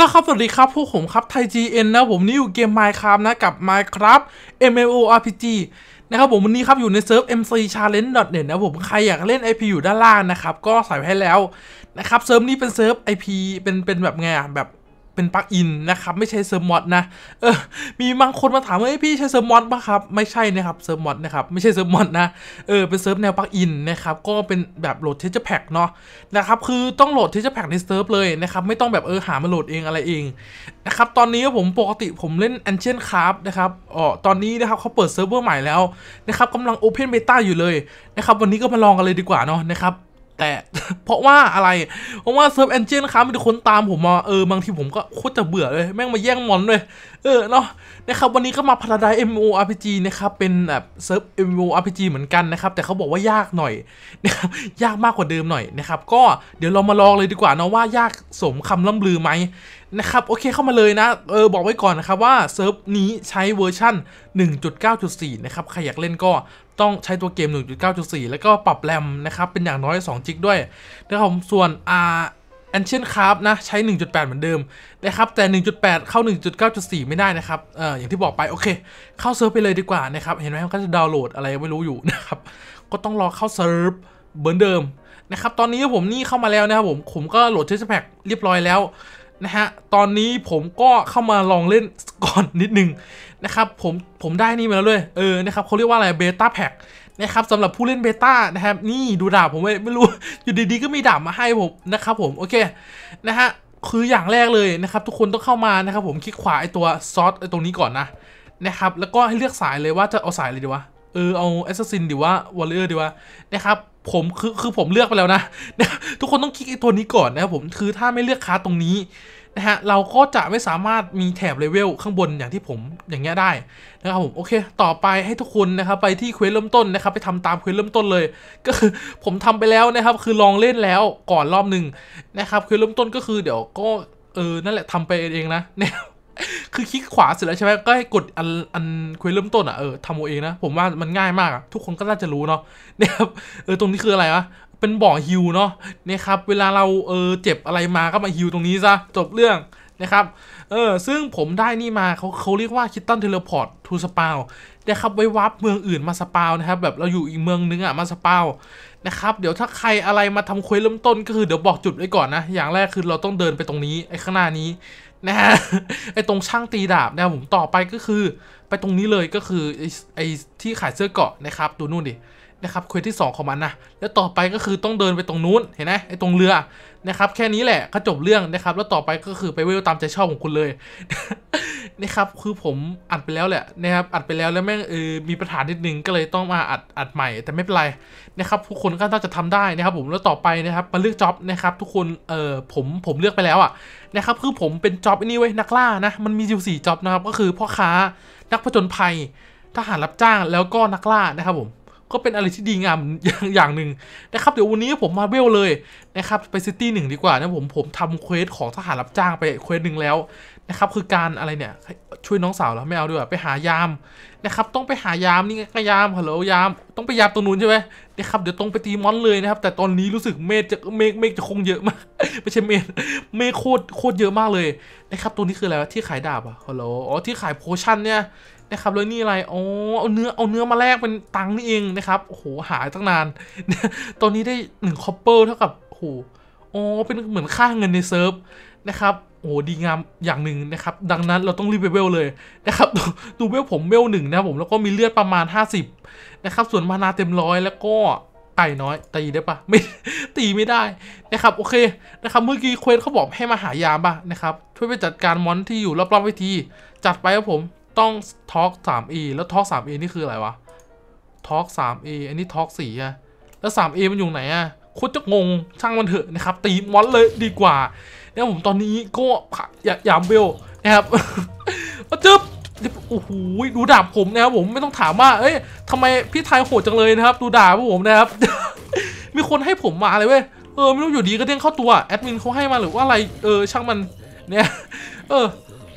นะครับสวัสดีครับ พวกผมครับไทย GN นะผมนี่อยู่เกม Minecraft นะกับ Minecraft MMORPG นะครับผมวันนี้ครับอยู่ในเซิร์ฟ MC Challenge net นะผมใครอยากเล่น IP อยู่ด้านล่างนะครับ ก็ใส่ให้แล้วนะครับเซิร์ฟนี้เป็นเซิร์ฟ IP เป็นเป็นแบบไงอะแบบ เป็นปลั๊กอินนะครับไม่ใช่เซิร์ฟมอดนะเออมีบางคนมาถามว่าพี่ใช่เซิร์ฟมอดปะครับไม่ใช่นะครับเซิร์ฟมอดนะครับไม่ใช่เซิร์ฟมอดนะเออเป็นเซิร์ฟแนวปลั๊กอินนะครับก็เป็นแบบโหลดเทสแพ็กเนาะนะครับคือต้องโหลดเทสแพ็กในเซิร์ฟเลยนะครับไม่ต้องแบบเออหามาโหลดเองอะไรเองนะครับตอนนี้ผมปกติผมเล่น Ancient Craft นะครับอ๋อตอนนี้นะครับเขาเปิดเซิร์ฟเวอร์ใหม่แล้วนะครับกำลัง Open Beta อยู่เลยนะครับวันนี้ก็มาลองกันเลยดีกว่าเนาะนะครับ แต่เพราะว่าอะไร เพราะว่าเซิร์ฟแอนเจนครับมีแต่คนตามผมมาเออบางทีผมก็โคตรจะเบื่อเลย แม่งมาแย่งมอนเลย เออเนาะนะครับวันนี้ก็มาพาราได MMORPG นะครับ เป็นแบบเซิร์ฟ MMORPG เหมือนกันนะครับ แต่เขาบอกว่ายากหน่อยนะครับยากมากกว่าเดิมหน่อยนะครับ ก็เดี๋ยวเรามาลองเลยดีกว่านะว่ายากสมคำล่ำลือไหม นะครับ โอเคเข้ามาเลยนะ เออ บอกไว้ก่อนนะครับว่าเซิร์ฟนี้ใช้เวอร์ชั่น 1.9.4 นะครับ ใครอยากเล่นก็ต้องใช้ตัวเกม 1.9.4 แล้วก็ปรับแรมนะครับ เป็นอย่างน้อย 2 จิกด้วยนะครับส่วนอ่า Ancient Craft นะ ใช้ 1.8 เหมือนเดิมนะครับ แต่ 1.8 เข้า 1.9.4 ไม่ได้นะครับ เอออย่างที่บอกไป โอเค เข้าเซิร์ฟไปเลยดีกว่านะครับ เห็นไหมมันก็จะดาวน์โหลดอะไรไม่รู้อยู่นะครับ ก็ต้องรอเข้าเซิร์ฟเหมือนเดิมนะครับ ตอนนี้ผมนี่เข้ามาแล้วนะครับผม ผมก็โหลดเทสแพ็กเรียบร้อยแล้ว นะฮะ ตอนนี้ผมก็เข้ามาลองเล่นก่อนนิดนึงนะครับ ผม ผมได้นี่มาแล้วเลยเออ นะครับเขาเรียกว่าอะไร เบต้าแพ็กนะครับสำหรับผู้เล่นเบต้านะครับ นี่ดูดาบผมไม่ไม่รู้ อยู่ดีๆ ก็มีดาบมาให้ผมนะครับผม โอเค นะฮะ คืออย่างแรกเลยนะครับ ทุกคนต้องเข้ามานะครับผม คลิกขวาไอตัวซอสไอตรงนี้ก่อนนะ นะครับ แล้วก็ให้เลือกสายเลยว่าจะเอาสายอะไรดีวะ เออ เอาแอสซัสซินดีว่าวอลเลอร์ดีวะ นะครับผมคือคือผมเลือกไปแล้วนะนะทุกคนต้องคลิกไอตัวนี้ก่อนนะครับผมคือถ้าไม่เลือกคาตรงนี้ นะฮะเราก็จะไม่สามารถมีแถบเลเวลข้างบนอย่างที่ผมอย่างเงี้ยได้นะครับผมโอเค ต่อไปให้ทุกคนนะครับไปที่เควสเริ่มต้นนะครับไปทำตามเควสเริ่มต้นเลย ก็คือผมทำไปแล้วนะครับ คือลองเล่นแล้วก่อนรอบหนึ่งนะครับเควสเริ่มต้นก็คือเดี๋ยวก็เออนั่นแหละทำไปเองนะเนี่ยคือคลิกขวาเสร็จแล้วใช่ไหมก็ให้กดอันอันเควสเริ่มต้นอะเออทำเอาเองนะ ผมว่ามันง่ายมากทุกคนก็น่าจะรู้เนาะเนี่ยครับเออตรงนี้คืออะไรวะ เป็นบ่อฮิวเนาะนี่ยครับเวลาเราเออเจ็บอะไรมาก็มาฮิวตรงนี้ซะจบเรื่องนะครับเออซึ่งผมได้นี่มาเขาเขาเรียกว่าคิตตันเทเลพอร์ตทูสปาวนะครับไว้วับเมืองอื่นมาสปาวนะครับแบบเราอยู่อีกเมืองนึงอะมาสปาวนะครับเดี๋ยวถ้าใครอะไรมาทำเควสเริ่มต้นก็คือเดี๋ยวบอกจุดไว้ก่อนนะ อย่างแรกคือเราต้องเดินไปตรงนี้ไอ้ข้างหน้านี้นะฮะไอ้ตรงช่างตีดาบนะผมต่อไปก็คือ ไปตรงนี้เลยก็คือไอ้ไอ้ที่ขายเสื้อเกาะนะครับดูนู่นดิ นะครับเควสที่ 2 ของมันนะแล้วต่อไปก็คือต้องเดินไปตรงนู้นเห็นไหมไอ้ตรงเรือนะครับแค่นี้แหละก็จบเรื่องนะครับแล้วต่อไปก็คือไปเวลตามใจชอบของคุณเลยนะครับคือผมอัดไปแล้วแหละนะครับอัดไปแล้วแล้วแม่งเออมีปัญหานิดนึงก็เลยต้องมาอัดอัดใหม่ แต่ไม่เป็นไรนะครับทุกคนก็น่าจะทำได้นะครับ ผมแล้วต่อไปนะครับมาเลือกจ็อบนะครับทุกคนเออผมผมเลือกไปแล้วอะนะครับคือผมเป็นจ็อบนี่เว้ยนักล่านะมันมีอยู่สี่จ็อบนะครับก็คือพ่อค้านักผจญภัยทหารรับจ้างแล้วก็นักล่านะครับผม ก็เป็นอะไรที่ดีงามอย่างอย่างหนึ่งนะครับ เดี๋ยววันนี้ผมมาเวลเลยนะครับไปซิตี้หนึ่งดีกว่านะผมผมทำเควสของทหารรับจ้างไปเควสหนึ่งแล้วนะครับคือการอะไรเนี่ยช่วยน้องสาวแล้วไม่เอาด้วยไปหายามนะครับต้องไปหายามนี่ก็ยามฮัลโหลยาม ต้องไปยามตรงนู้นใช่ไหมนะครับเดี๋ยวตรงไปตีมอนเลยนะครับ แต่ตอนนี้รู้สึกเมฆจะเมฆเมฆจะคงเยอะมากไม่ใช่เมฆเมฆโคตรโคตรเยอะมากเลยนะครับตัวนี้คืออะไรที่ขายดาบอะฮัลโหลอ๋อที่ขายโพชั่นเนี่ย นะครับแล้วนี่อะไรอ๋อเอาเนื้อเอาเนื้อมาแลกเป็นตังค์นี่เองนะครับโอ้โหหายตั้งนาน ตอนนี้ได้หนึ่งคอปเปอร์เท่ากับโอ้โหอ๋อเป็นเหมือนค่าเงินในเซิร์ฟนะครับโอ้ดีงามอย่างหนึ่งนะครับ ดังนั้นเราต้องรีบไปเวลเลยนะครับดูดูเวลผมเวลหนึ่งนะผมแล้วก็มีเลือดประมาณ 50นะครับส่วนมานาเต็มร้อยแล้วก็ไก่น้อยตีได้ปะไม่ตีไม่ได้นะครับโอเคนะครับเมื่อกี้เควสเขาบอกให้มาหายามป่ะนะครับช่วยไปจัดการมอนที่อยู่รอบๆวิธีจัดไปครับผม ต้องทอล์ก 3e แล้วทอล์ก 3e นี่คืออะไรวะทอล์ก 3e อันนี้ทอล์ก4อะแล้ว 3e มันอยู่ไหนอะโคตรจะงงช่างมันเถอะนะครับ ตีมอนเลยดีกว่าเนี่ยผมตอนนี้ก็อย่ายามเบลนะครับมาจึ๊บโอ้โหดูดาบผมนะครับผมไม่ต้องถามว่าเอ้ยทำไมพี่ไทยโหดจังเลยนะครับ ดูดาบผมนะครับ มีคนให้ผมมาเลยเว้ยเออไม่รู้อยู่ดีก็เด้งเข้าตัวแอดมินเขาให้มาหรือว่าอะไรเออช่างมันเนี่ยเออ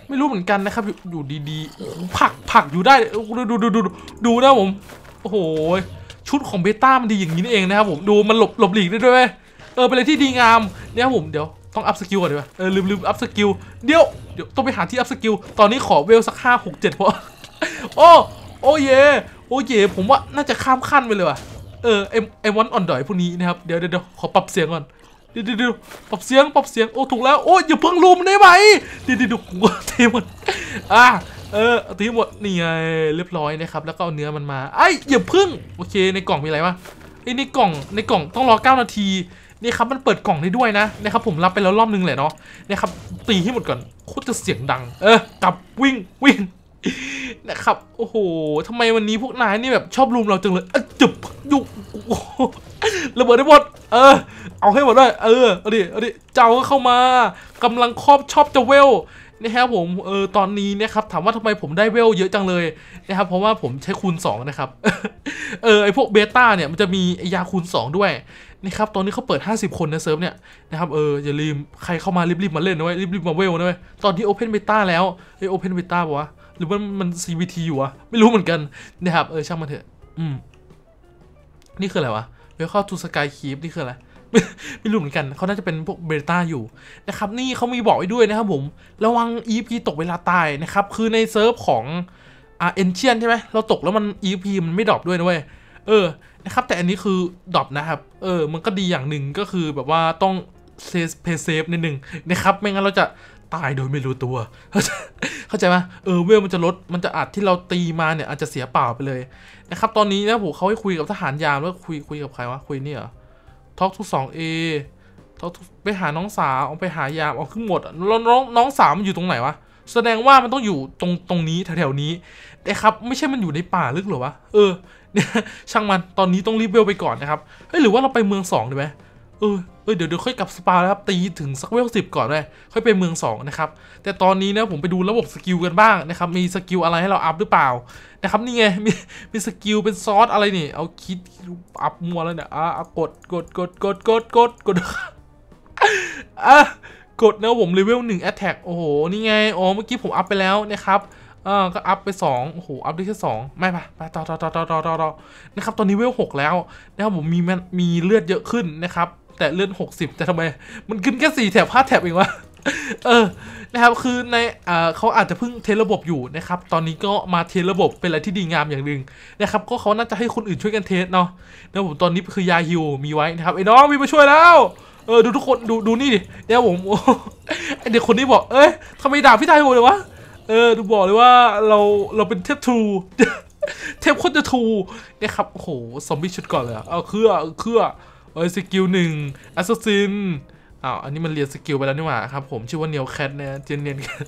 ไม่รู้เหมือนกันนะครับ อยู่ดีๆผักผักอยู่ได้ดูดูดูดูดูนะผมโอ้โหชุดของเบต้ามันดีอย่างนี้นี่เองนะครับผมดูมันหลบหลบหลีกได้ด้วยเออเป็นอะไรที่ดีงามเนี่ยผมเดี๋ยวต้องอัพสกิลก่อนดีกว่าเออลืมลืมอัพสกิลเดี๋ยวเดี๋ยวต้องไปหาที่อัพสกิลตอนนี้ขอเวลสักห้าหกเจ็ดพอโอ้โอ้เยโอ้เยผมว่าน่าจะข้ามขั้นไปเลยว่ะเออไอไอมอนอ่อนดอยพวกนี้นะครับเดี๋ยวเดี๋ยวขอปรับเสียงก่อน ดี๋ยวเดี๋ยวปรับเสียงปรับเสียงโอ้ถูกแล้วโอ้อย่าเพิ่งลุมได้ไหมเดี๋ยวเดี๋ยวเดี๋ยวเทหมดอะเออตีหมดนี่ไงเรียบร้อยนะครับแล้วก็เอาเนื้อมันมาไอ้อย่าเพิ่งโอเคในกล่องมีอะไรวะไอ้ยในกล่องในกล่องต้องรอ9นาทีนี่ครับมันเปิดกล่องได้ด้วยนะนะครับผมรับไปแล้วรอบนึงแหละเนาะนะครับตีให้หมดก่อนโคตรจะเสียงดัง เออกลับวิ่งวิ่ง นะครับ โอ้โหทำไมวันนี้พวกนายนี่แบบชอบรุมเราจังเลยอจุบยุกระเบิดได้หมด เออ เอาให้หมดเลย เออเอาดิเอาดิเจ้าก็เข้ามากำลังครอบชอบจะเวลนะครับผม เออ ตอนนี้นะครับ ถามว่าทำไมผมได้เวลเยอะจังเลยนะครับ เพราะว่าผมใช้คูณ 2 นะครับ เออ ไอพวกเบต้าเนี่ยมันจะมียาคูณ 2 ด้วยนะครับ ตอนนี้เขาเปิด 50 คนนะเซิร์ฟเนี่ยนะครับ เออ อย่าลืมใครเข้ามารีบๆมาเล่นนะเว้ยรีบๆมาเวลนะเว้ย ตอนที่ Open Beta แล้วเอ้ย Open Beta ปะวะ หรือว่ามัน CVT อยู่วะ ไม่รู้เหมือนกันนะครับ เออ ช่างมันเถอะ อืม นี่คืออะไรวะเวลเข้าทูสกายคีฟนี่คืออะไรไม่ไม่รู้เหมือนกัน เขาน่าจะเป็นพวกเบต้าอยู่นะครับ นี่เขามีบอกไว้ด้วยนะครับผม ระวัง EP ตกเวลาตายนะครับ คือในเซิร์ฟของอ่าเอนเชียนใช่ไหม เราตกแล้วมัน EP มันไม่ดรอปด้วยนะเว้ย เออ นะครับ แต่อันนี้คือดรอปนะครับ เออ มันก็ดีอย่างหนึ่งก็คือแบบว่าต้องเซฟเพย์เซฟนิดหนึ่งนะครับ ไม่งั้นเราจะ ตายโดยไม่รู้ตัว เข้าใจไหมเออเวลมันจะลดมันจะอาจที่เราตีมาเนี่ยอาจจะเสียเปล่าไปเลยนะครับตอนนี้นะผมเขาให้คุยกับทหารยามแล้วคุยคุยกับใครวะคุยเนี่เหรอทอกทุกสองเอทอกไปหาน้องสาวเอาไปหายามเอาขึ้นหมดแล้วน้องน้องสาวมันอยู่ตรงไหนวะแสดงว่ามันต้องอยู่ตรงตรงนี้แถวๆนี้แต่ครับไม่ใช่มันอยู่ในป่าลึกหรอวะเออเนี่ยช่างมันตอนนี้ต้องรีบเวลไปก่อนนะครับเฮ้ยหรือว่าเราไปเมืองสองดีไหม เออเออเดี๋ยวเดี๋ยวค่อยกลับสปาแล้วครับ ตีถึงสักเวลสิบก่อนเลยค่อยไปเมืองสองนะครับ แต่ตอนนี้นะผมไปดูระบบสกิลกันบ้างนะครับ มีสกิลอะไรให้เราอัพหรือเปล่า นะครับนี่ไง มีมีสกิลเป็นซอสอะไรนี่ เอาคิดอัพมัวแล้วเนี่ยอะกดกดกดกดกดกดกดอะกดนะผมเลเวลหนึ่งแอตแทกโอ้โห นี่ไงอ๋อเมื่อกี้ผมอัพไปแล้วนะครับอ่าก็อัพไป2โอ้โห อัพได้แค่2ไม่ปะไปต่อต่อต่อต่อต่อต่อนะครับ ตอนนี้เวล6แล้วนะครับผมมีมีเลือดเยอะขึ้นนะครับ แต่เลื่อด60 แต่ทำไม มันขึ้นแค่4แถบ5แถบเองวะ เออ นะครับ คือในอ่าเขาอาจจะเพิ่งเทระบบอยู่นะครับ ตอนนี้ก็มาเทระบบเป็นอะไรที่ดีงามอย่างหนึ่งนะครับ ก็เขาน่าจะให้คนอื่นช่วยกันเทสเนาะนะผมตอนนี้คือยาฮิวมีไว้นะครับไอ้น้องมีมาช่วยแล้ว เออ ดูทุกคน ดู ดูนี่ดิเดี๋ยวผมไอเด็กคนนี้บอก เอ้ยทำไมด่าพี่ไทยโหเลยวะ เออ ดูบอกเลยว่าเรา เราเป็นเทพทรูเทพโคตรจะทูนี่ยครับ โอ้โห ซอมบี้ชุดก่อนเลยอะเอาเครือเอเครือ เอ้ยสกิลหนึ่งแอสซัสซินอ้าวอันนี้มันเรียนสกิลไปแล้วนี่หว่าครับผมชื่อว่าเนียวแคทเนี่ยเจนเนียนแคท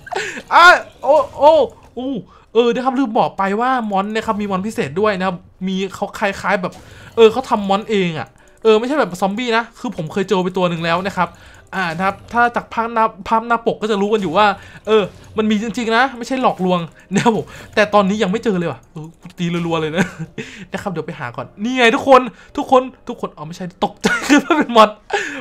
อะโอ้โอ้โอ้เออนะครับลืมบอกไปว่ามอนนะครับมีมอนพิเศษด้วยนะครับมีเขาคล้ายๆแบบ เออเขาทำมอนเองอะ่ะเออไม่ใช่แบบซอมบี้นะ คือผมเคยเจอไปตัวหนึ่งแล้วนะครับ อ่านะครับ ถ้าจากภาพหน้าภาพหน้าปกก็จะรู้กันอยู่ว่า เออ มันมีจริงๆนะ ไม่ใช่หลอกลวงนะครับผมแต่ตอนนี้ยังไม่เจอเลยว่ะเออตีรัวๆเลยนะนะครับเดี๋ยวไปหาก่อนนี่ไงทุกคนทุกคนทุกคนอ๋อไม่ใช่ตกใจคือมันเป็นมอน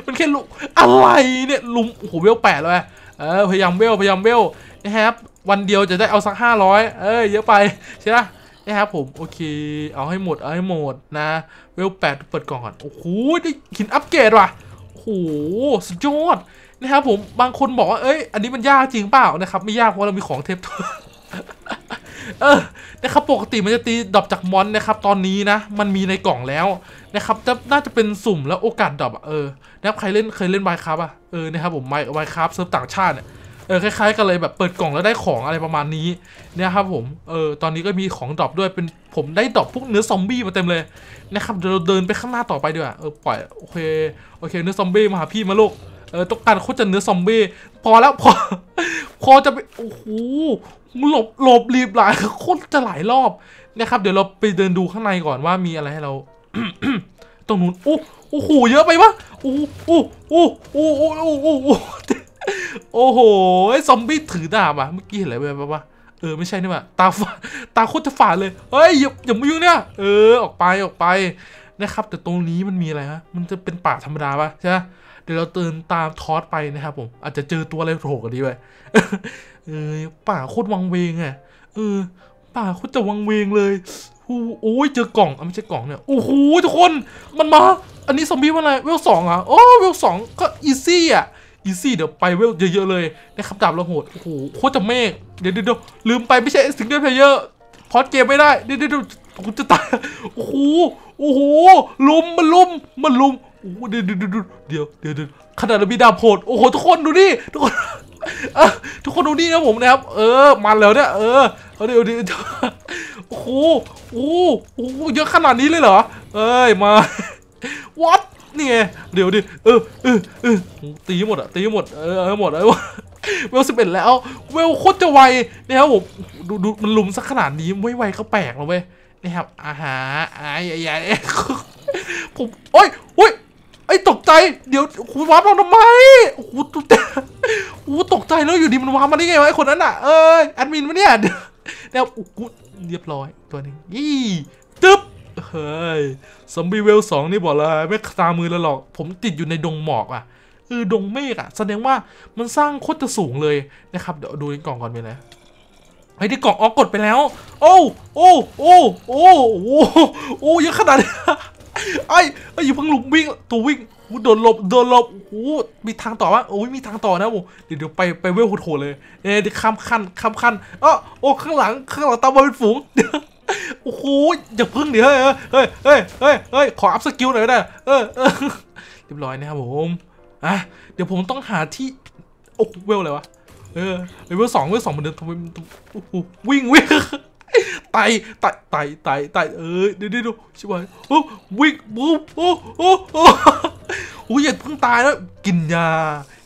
มันแค่ลุอะไรเนี่ยลุมโอ้โหเวลแปดเลยเออพยายามเวลพยายามเวลนะครับวันเดียวจะได้เอาสักห้าร้อยเอ้ยเยอะไปใช่ไหมนะครับผมโอเคเอาให้หมดเอาให้หมดนะ เวลแปดเปิดกล่องก่อนโอ้โหได้หินอัปเกรดว่ะ สุดยอดนะครับผมบางคนบอกว่าเอ้ยอันนี้มันยากจริงเปล่านะครับไม่ยากเพราะเรามีของเทปเออนะครับปกติมันจะตีดรอปจากมอนนะครับ ตอนนี้นะ มันมีในกล่องแล้วนะครับจะน่าจะเป็นสุ่มแล้วโอกาสดรอปเออนะครับใครเล่นเคยเล่นไมค์ครับอะเออนะครับผมไมค์ไมค์ครับเซิร์ฟต่างชาติเนี่ย เออคล้ายๆกันเลยแบบเปิดกล่องแล้วได้ของอะไรประมาณนี้เนี่ยครับผมเออตอนนี้ก็มีของดรอปด้วยเป็นผมได้ดรอปพวกเนื้อซอมบี้มาเต็มเลยนะครับเดี๋ยวเราเดินไปข้างหน้าต่อไปดีกว่าเออปล่อยโอเคโอเค เนื้อซอมบี้มาหาพี่มาลูกเออต้องการโคตรจะเนื้อซอมบี้พอแล้วพอพอจะไปโอ้โหหลบหลบรีบหลายโคตรจะหลายรอบนะครับเดี๋ยวเราไปเดินดูข้างในก่อนว่ามีอะไรให้เราตรงนู้นโอ้โอ้โหเยอะไปปะโอ้โอ้โอ้โอ้โอ้โอ้ โอ้โหไอ้ซอมบี้ถือดาบอะเมื่อกี้เห็นอะไรไปปะเออไม่ใช่นี่ว่าตาฝาตาโคตรจะฝาดเลยเฮ้ยอย่าอย่ามายุ่งเนี่ยเออออกไปออกไปนะครับ แต่ตรงนี้มันมีอะไรฮะมันจะเป็นป่าธรรมดาปะใช่ไหมเดี๋ยวเราเดินตามทอสไปนะครับผม อาจจะเจอตัวอะไรโผล่กันดีไปเออป่าโคตรวังเวงอะเออ ป่าโคตรจะวังเวงเลยโอ้โอ้ยเจอกล่องอะไม่ใช่กล่องเนี่ยโอ้โหทุกคนมันมา อันนี้ซอมบี้ว่าอะไรเวลสองอะโอ้เวลสองก็อีซี่อะ อีซี่เดี๋ยวไปเวลเยอะๆเลยนะครับดาบเราโหดโอ้โหโคตรจะเมฆเดี๋ยวเดี๋ยวเดี๋ยวลืมไปไม่ใช่สิงเกิลเพลเยอร์พอดเกมไม่ได้เดี๋ยวเดี๋ยวกูจะตายโอ้โหโอ้โหลุมมันลุมมันลุมโอ้เดี๋ยวเดี๋ยวเดี๋ยวเดี๋ยวเดี๋ยวขนาดเรามีดาบโหดโอ้โหทุกคนดูดิทุกคนทุกคนดูนี่นะผมนะครับ เออมันแล้วเนี่ยเออเอาดิเอาดิโอ้โหโอ้โหโอ้โหเยอะขนาดนี้เลยเหรอเอ้ยมา what นี่ไงเดี๋ยวดิเออเออเออตีหมดอะตีหมดเออหมดเออเวลสิบเอ็ดแล้วเวลโคตรจะไวนะครับผมดูดูมันลุมสักขนาดนี้ไม่ไวก็แปลกแล้วเว้ยนะครับอาหารไอ้ไอ้ไอ้ผมโอ้ยโอ้ยไอ้ตกใจเดี๋ยวคุณวาร์ปเราทำไมโอ้โหตกใจโอ้โหตกใจแล้วอยู่ดีมันวาร์ปมาได้ไงวะไอ้คนนั้นอะเอ้ยแอดมินวะเนี่ยเดี๋ยวเดี๋ยวเรียบร้อยตัวหนึ่งยี่ตึ๊บ เฮ้ยซอมบี้เวลสองนี่บอกเลยไม่ตามมือแล้วหรอก ผมติดอยู่ในดงหมอกอะเออดงเมฆอะ แสดงว่ามันสร้างโคตรจะสูงเลยนะครับ เดี๋ยวดูในกล่องก่อนไปนะไอ้ที่กล่องออกกดไปแล้ว โอ้โอ้โอ้โอ้โอ้โอ้เยอะขนาดนี้ไอ้ไอ้อยู่พิ่งหลุมวิ่งตัววิ่งโดนหลบโดนหลบโอ้มีทางต่อวะโอ้ยมีทางต่อนะผมเดี๋ยวเดี๋ยวไปไปเวลโหดเลยเอ๊ะเดี๋ยวข้ามขั้นข้ามขั้นอ้อโอ้ข้างหลังข้างหลังตามมาเป็นฝูง โอ้โหอย่าพิ่งเดี๋ยวเฮ้ยเฮ้ยเฮ้ยเฮ้ยเฮ้ยขออัพสกิลหน่อยนะเออเออเรียบร้อยนะครับผมอะเดี๋ยวผมต้องหาที่โอ้เวลอะไรวะเออเวลสองเวลสองเหมือนเดิมทำไมโอ้โหวิ่งวิ่งไต่ไต่ไต่ไต่ไต่เอ้ยดี๋ยวเดี๋ยวเดี๋ยวชิบหายโอ้วิ่งโอ้โอ้โอ้โอ้โอ้ยอย่าเพิ่งตายแล้วกินยา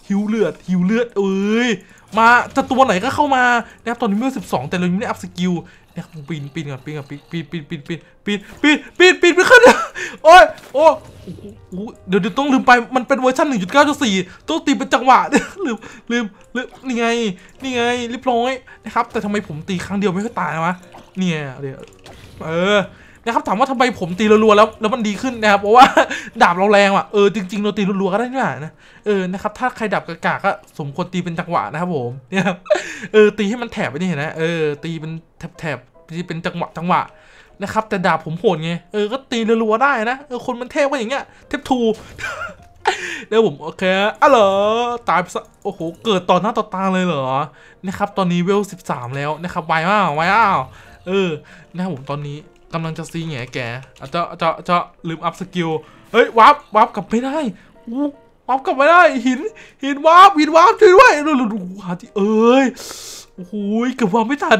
หิวเลือดหิวเลือดเอ้ยมาจะตัวไหนก็เข้ามานะครับตอนนี้เมื่อ12 แต่เรายังไม่ได้อัพสกิล เนี่ยปีนปีนก่อนปีนก่อนปีนปีนปีนปีนปีนปีนปีนปีนปีนไปขึ้นโอ้ยโอ้โอ้โหเดี๋ยวเดี๋ยวต้องลืมไปมันเป็นเวอร์ชัน1.9.4ต้องตีเป็นจังหวะลืมลืมลืมนี่ไงนี่ไงเรียบร้อยนะครับแต่ทำไมผมตีครั้งเดียวไม่ค่อยตายวะเนี่ยเดี๋ยวเออ นะครับถามว่าทำไมผมตีรัวๆแล้วแล้วมันดีขึ้นนะครับเพราะว่าดาบเราแรงว่ะเออจริงๆเราตีรัวๆก็ได้นี่หว่านะเออนะครับถ้าใครดับกากาก็สมควรตีเป็นจังหวะนะครับผมเนี่ยครับเออตีให้มันแถบไปนี่เห็นไหมเออตีเป็นแถบๆตีเป็นจังหวะจังหวะนะครับแต่ดาบผมโหดไงเออก็ตีรัวๆได้นะเออคนมันเทพก็อย่างเงี้ยเทพทูเดี๋ยวผมโอเคอะเหรอตายซะโอ้โหเกิดต่อหน้าต่อตาเลยเหรอนะครับตอนนี้เวล 13 แล้วนะครับไวมากไวอ้าวเออนะครับผมตอนนี้ กำลังจะซีแง่แกอาจจะจะจะลืมอัพสกิล เฮ้ยวับวับกลับไม่ได้อู้วับกลับไม่ได้หินหินวับหินวับช่วยด้วยดูดูหาที่เอ้ยโอ้โหเกือบวับไม่ทัน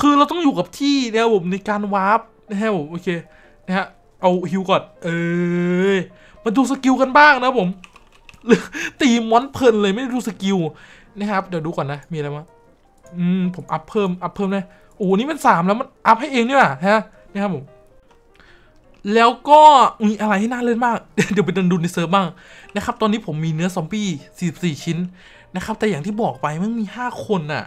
คือเราต้องอยู่กับที่นะครับผมในการวาร์ปนะครับผมโอเคนะฮะเอาฮิวก่อน เอ้ยมาดูสกิลกันบ้างนะผมตีมอนเพลินเลยไม่ได้ดูสกิลนะครับเดี๋ยวดูก่อนนะมีอะไรบ้งอืมผมอัพเพิ่มอัพเพิ่มเลย โอ้นี่มันสามแล้วมันอัพให้เองนี่ว่าฮะนี่ครับผมแล้วก็มีอะไรที่น่าเล่นมาก เดี๋ยวไปดินดูในเซิร์ฟบ้างนะครับตอนนี้ผมมีเนื้อซอมบี้ 44 ชิ้นนะครับแต่อย่างที่บอกไปมันมี 5 คนน่ะ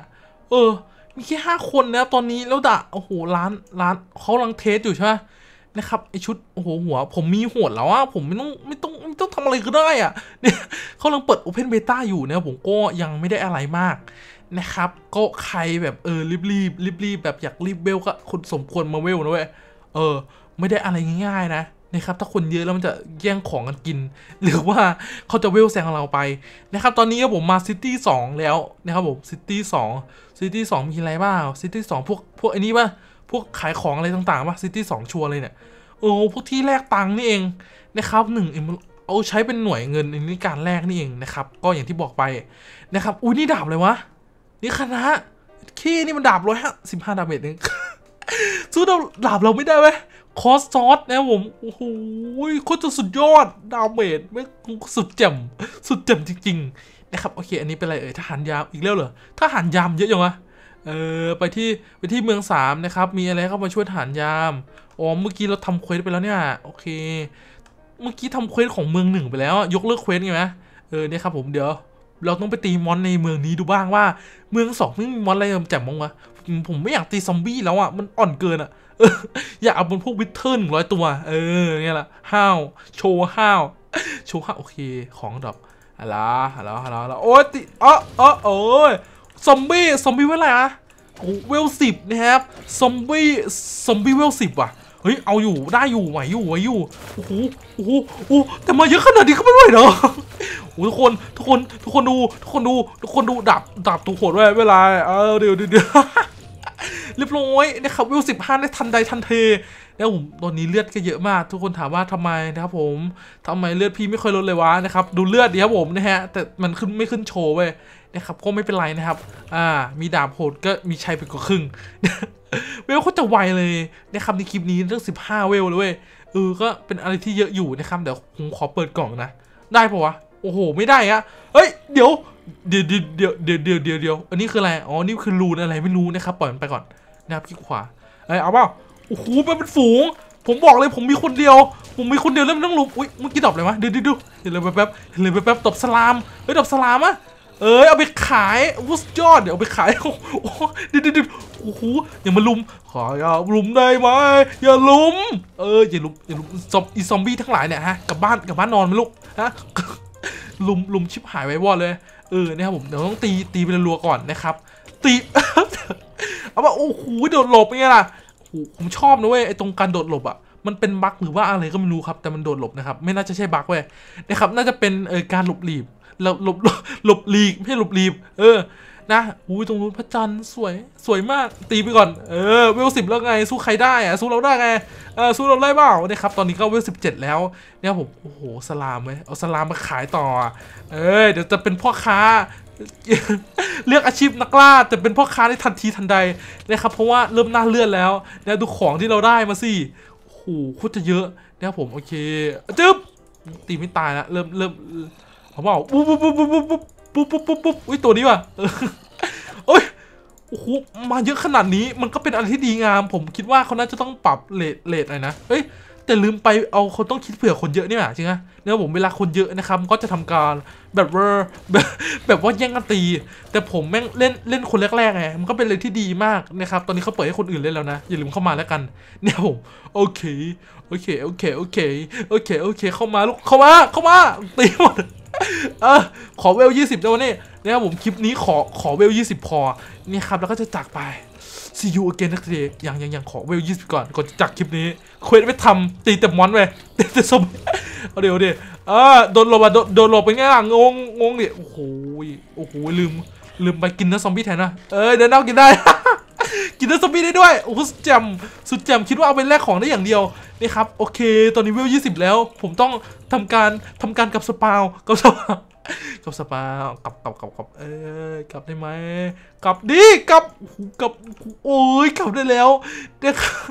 เออ มีแค่ 5 คนนะตอนนี้แล้วดะโอ้โหร้านร้านเขาลังเทสอยู่ใช่ไหมนะครับไอชุดโอ้โหหัว ผมมีหัวแล้วอะผมไม่ต้องไม่ต้องไม่ต้องทำอะไรก็ได้อะเนี่ยเขาลังเปิด Open Beta อยู่นะผมก็ยังไม่ได้อะไรมาก นะครับก็ใครแบบเออรีบรีบรีบรีบแบบอยากรีบเวลก็คุณสมควรมาเวลนะเว้ยเออ ไม่ได้อะไรง่ายๆนะนะครับถ้าคนเยอะแล้วมันจะแย่งของกันกิน หรือว่าเขาจะเวลแซงเราไปนะครับตอนนี้ผมมาซิตี้สองแล้วนะครับผมซิตี้สองซิตี้สองมีอะไรบ้างซิตี้สองพวกพวกไอ้นี้ป่ะพวกขายของอะไรต่างๆป่ะซิตี้สองชัวร์เลยเนี่ยโอ้พวกที่แลกตังค์นี่เองนะครับหนึ่งเอาใช้เป็นหน่วยเงินในการแลกนี่เองนะครับก็อย่างที่บอกไปนะครับอุ้ยนี่ดาบเลยวะ นี่คณะขี้นี่มันดาบร้อยห้าสิบห้าดาเมจเองสู้ดาบดาบเราไม่ได้ไหมคอสซอสนะผม โอ้โหโคตรจะสุดยอด ดาเมจไม่สุดแจ่มสุดแจ่มจริง ๆ นะครับ โอเค อันนี้เป็นอะไรเอ่ยทหารยามอีกแล้วเหรอทหารยามเยอะยังวะเออไปที่ไปที่เมืองสามนะครับ มีอะไรเข้ามาช่วยทหารยามอ๋อเมื่อกี้เราทำเควสไปแล้วเนี่ย โอเค เมื่อกี้ทำเควสของเมืองหนึ่งไปแล้ว ยกเลิกเควสไงไหมเออเนี่ยครับผมเดี๋ยว เราต้องไปตีมอนในเมืองนี้ดูบ้างว่า เมืองสองไม่มีมอนอะไรแจ่มบ้งวะผมไม่อยากตีซอมบี้แล้วอะมันอ่อนเกินอะอยากเอาเป็นพวกวิทเทิร์นร้อยตัว เออเนี่ยละห้าวโชว์ห้าวโชว์ห้าวโอเคของดอปฮัลโหลฮัลโหลฮัลโหลโอ้ยติอ๋ออ๋อโอ้ยซอมบี้ซอมบี้เวลาอะโอ้เวลสิบนะครับซอมบี้ซอมบี้เวลสิบว่ะ ฮ้ยเอาอยู่ได้อยู่ไหวอยู่ไหวอยู่โอ้โหโอ้โหโอ้โหแต่มาเยอะขนาดนี้ก็ไม่ไหวเนาะโอ้ทุกคนทุกคนทุกคนดู ทุกคนดู ทุกคนดูดับดับตัวโหดไว้เวลาเออเดี๋ยวเดี๋ยว เรียบร้อยนะครับวิวสิบห้าได้ทันใดทันเทแล้วผมตอนนี้เลือดก็เยอะมาก ทุกคนถามว่าทำไมนะครับผมทำไมเลือดพี่ไม่ค่อยลดเลยวะนะครับดูเลือดดีครับผมนะฮะแต่มันขึ้นไม่ขึ้นโชว์เว้ยนะครับก็ไม่เป็นไรนะครับอ่ามีดาบโหดก็มีชัยไปกว่าครึ่งเวลเขาจะไวเลยนะครับในคลิปนี้เรื่อง 15 เวลเลยเว้ยเออก็เป็นอะไรที่เยอะอยู่นะครับเดี๋ยวผมขอเปิดกล่องนะ ได้ปะวะ อ้โห ไม่ได้อะเฮ้ย เดี๋ยว เดี๋ยวเดี๋ยวเดี๋ยวเดี๋ยวเดี๋ยวเดี๋ยวอันนี้คืออะไร อ๋อ นี่คือรูนอะไรไม่รู้นะครับ ปล่อยมันไปก่อนนะครับคลิกขวาเอ้ยเอาเปล่า โอ้โหมันเป็นฝูง ผมบอกเลยผมมีคนเดียว ผมมีคนเดียวแล้วมันต้องลุมอุ้ยเมื่อกี้ดอปเลยวะเดี๋ยวเดี๋ยวเดี๋ยวเห็นเลยแป๊บเห็นเลยแป๊บตบสลาม เฮ้ยตบสลามอะเอ้ยเอาไปขายวุ้ยอดเดี๋ยวเอาไปขายโอ้โหเดี๋ยวเดี๋ยวโอ้โหอย่ามาลุมขออย่าลุมได้ไหมอย่าลุม เอออย่าลุมอย่าลุมซอมอีซอมบี้ทั้งหลายเนี่ยฮะกลับบ้านกลับบ้านนอนไหมลูกฮะ ลุมลุมชิบหายไว้วอดเลย เออนะครับผมเดี๋ยวต้องตีตีเป็นรัวก่อนนะครับ ตีเอาว่าโอ้โหโดดหลบไงล่ะโอ้ผมชอบนะเว้ยไอ้ตรงการโดดหลบอะมันเป็นบั๊กหรือว่าอะไรก็ไม่รู้ครับแต่มันโดดหลบนะครับ ไม่น่าจะใช่บั๊กเว้ยนะครับ น่าจะเป็นเออการหลบหลีบหลบหลบหลบหลบหลีกไม่ใช่หลบหลีบ เออ นะอุ้ยตรงนู้นพระจันทร์สวยสวยมากตีไปก่อนเออเวลสิบแล้วไงสู้ใครได้อะสู้เราได้ไงเออสู้เราได้เปล่านี่ครับตอนนี้ก็เวลสิบเจ็ดแล้วเนี่ยผมโอ้โหสลามไหมเอาสลามมาขายต่อเออเดี๋ยวจะเป็นพ่อค้าเลือกอาชีพนักล่าแต่เป็นพ่อค้าในทันทีทันใดนะครับเพราะว่าเริ่มหน้าเลื่อนแล้วนะดูของที่เราได้มาสิโอ้โหโคตรจะเยอะนะครับผมโอเคจึ๊บตีไม่ตายแล้วเริ่มเริ่มเขาบอกปุ๊บปุ๊บปุ๊บปุ๊บ ปุ๊บปุ๊บปุ๊บปุ๊บปุ๊บอุ้ยตัวนี้ว่ะเออโอ้ยโอ้โหมาเยอะขนาดนี้มันก็เป็นอะไรที่ดีงาม ผมคิดว่าเขาน่าจะต้องปรับเลทเลทหน่อยนะเอ้ยแต่ลืมไปเอาเขาต้องคิดเผื่อคนเยอะนี่หว่าจริงไหมเนี่ยผมเวลาคนเยอะนะครับก็จะทำการแบบว่าแบบแบบว่าแย่งกันตี แต่ผมแม่งเล่นเล่นคนแรกๆไงมันก็เป็นอะไรที่ดีมากนะครับตอนนี้เขาเปิดให้คนอื่นเล่นแล้วนะอย่าลืมเข้ามาแล้วกันเนี่ยผมโอเคโอเคโอเคโอเคโอเคโอเคเข้ามาลูกเข้ามาเข้ามาตีหมด เออขอเวล20จ้าวันนี้นะครับผมคลิปนี้ขอขอเวล20พอเนี่ยครับแล้วก็จะจากไป see you again next day ยังยังยังขอเวล20ก่อนก่อนจะจากคลิปนี้เควสไม่ทำตีแต่มอนไปตีแต่สมเอเดี๋ยวเดี๋ยวเออโดนหลบอะโดนโดนหลบเป็นไงล่ะงงงงดิโอ้โหโอ้โหลืมลืมไปกินเนื้อซอมบี้แทนนะเออเดินเอากินได้ กินเนื้อซอมบี้ได้ด้วย โอ้โหสุดแจ่มสุดแจ่มคิดว่าเอาไปแลกของได้อย่างเดียวนี่ครับ โอเค ตอนนี้เวล20แล้ว ผมต้องทำการทำการกับสปาวกับสปาวกับสปาวกับกับกับกับเออกลับได้ไหมกลับดิกลับกับโอ้ยกลับได้แล้วนะครับ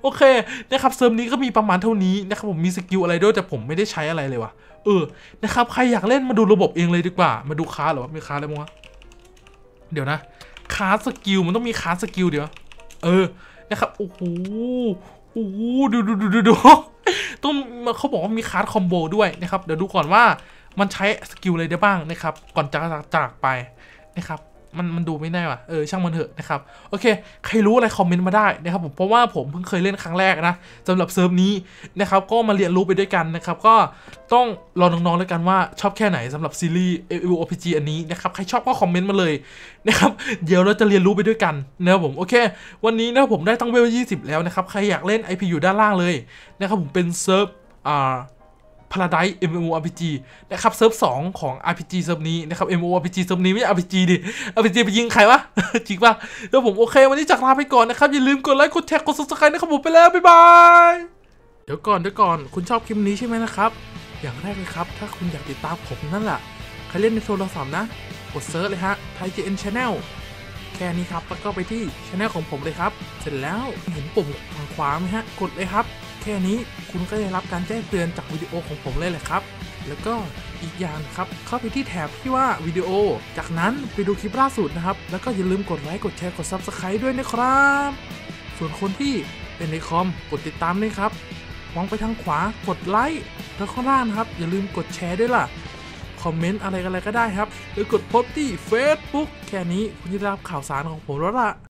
โอเคนะครับเซิร์ฟนี้ก็มีประมาณเท่านี้นะครับผมมีสกิลอะไรด้วยแต่ผมไม่ได้ใช้อะไรเลยว่ะเออนะครับใครอยากเล่นมาดูระบบเองเลยดีกว่า มาดูคาร์หรอวะมีคาร์อะไรบ้างวะเดี๋ยวนะ คาร์สกิลมันต้องมีคาร์สกิลเดี๋ยว เออนะครับโอ้โหโอ้โหดูดูดูดูดูต้องเขาบอกว่ามีคาร์ดคอมโบด้วยนะครับ เดี๋ยวดูก่อนว่ามันใช้สกิลอะไรได้บ้างนะครับ ก่อนจะจากไปนะครับ มันมันดูไม่ได้ว่ะเออช่างมันเถอะนะครับโอเค ใครรู้อะไรคอมเมนต์มาได้นะครับผมเพราะว่าผมเพิ่งเคยเล่นครั้งแรกนะสำหรับเซิร์ฟนี้นะครับก็มาเรียนรู้ไปด้วยกันนะครับก็ต้องรอน้องๆแล้วกันว่าชอบแค่ไหนสำหรับซีรีส์ AOPG อันนี้นะครับใครชอบก็คอมเมนต์มาเลยนะครับเดี๋ยวเราจะเรียนรู้ไปด้วยกันนะครับผมโอเค วันนี้นะผมได้ตั้งเวล 20 แล้วนะครับใครอยากเล่น IP อยู่ด้านล่างเลยนะครับผมเป็นเซิร์ฟอ่า Paradise MMORPG นะครับเซิร์ฟ2ของ RPG เซิร์ฟนี้นะครับ MMORPG เซิร์ฟนี้ไม่ใช่ RPG ดิ RPG ไปยิงใครวะ จริงปะแล้วผมโอเค วันนี้จากลาไปก่อนนะครับ อย่าลืมกดไลค์กดแท็กกด subscribe นะครับผมไปแล้ว บ๊ายบาย เดี๋ยวก่อนเดี๋ยวก่อน คุณชอบคลิปนี้ใช่ไหมนะครับ อย่างแรกเลยครับ ถ้าคุณอยากติดตามผมนั่นแหละใครเล่นในโทรศัพท์นะ กดเซิร์ชเลยฮะ Thai GN Channel แค่นี้ครับ แล้วก็ไปที่ช anel ของผมเลยครับ เสร็จแล้วเห็นปุ่มทางขวาไหมฮะ กดเลยครับ ค่นี้คุณก็ได้รับการแจ้งเตือนจากวิดีโอของผมเลยแหละครับ แล้วก็อีกอย่างครับ เข้าไปที่แถบที่ว่าวิดีโอ จากนั้นไปดูคลิปล่าสุดนะครับ แล้วก็อย่าลืมกดไลค์ กดแชร์ กด Subscribe ด้วยนะครับ ส่วนคนที่เป็นในคอมกดติดตามด้วยครับมองไปทางขวากดไลค์แล้วข้างล่างนครับ อย่าลืมกดแชร์ด้วยล่ะ คอมเมนต์อะไรกันอะไรก็ได้ครับ หรือกดโพสต์ที่ Facebook แค่นี้คุณจะได้รับข่าวสารของผมแล้วล่ะ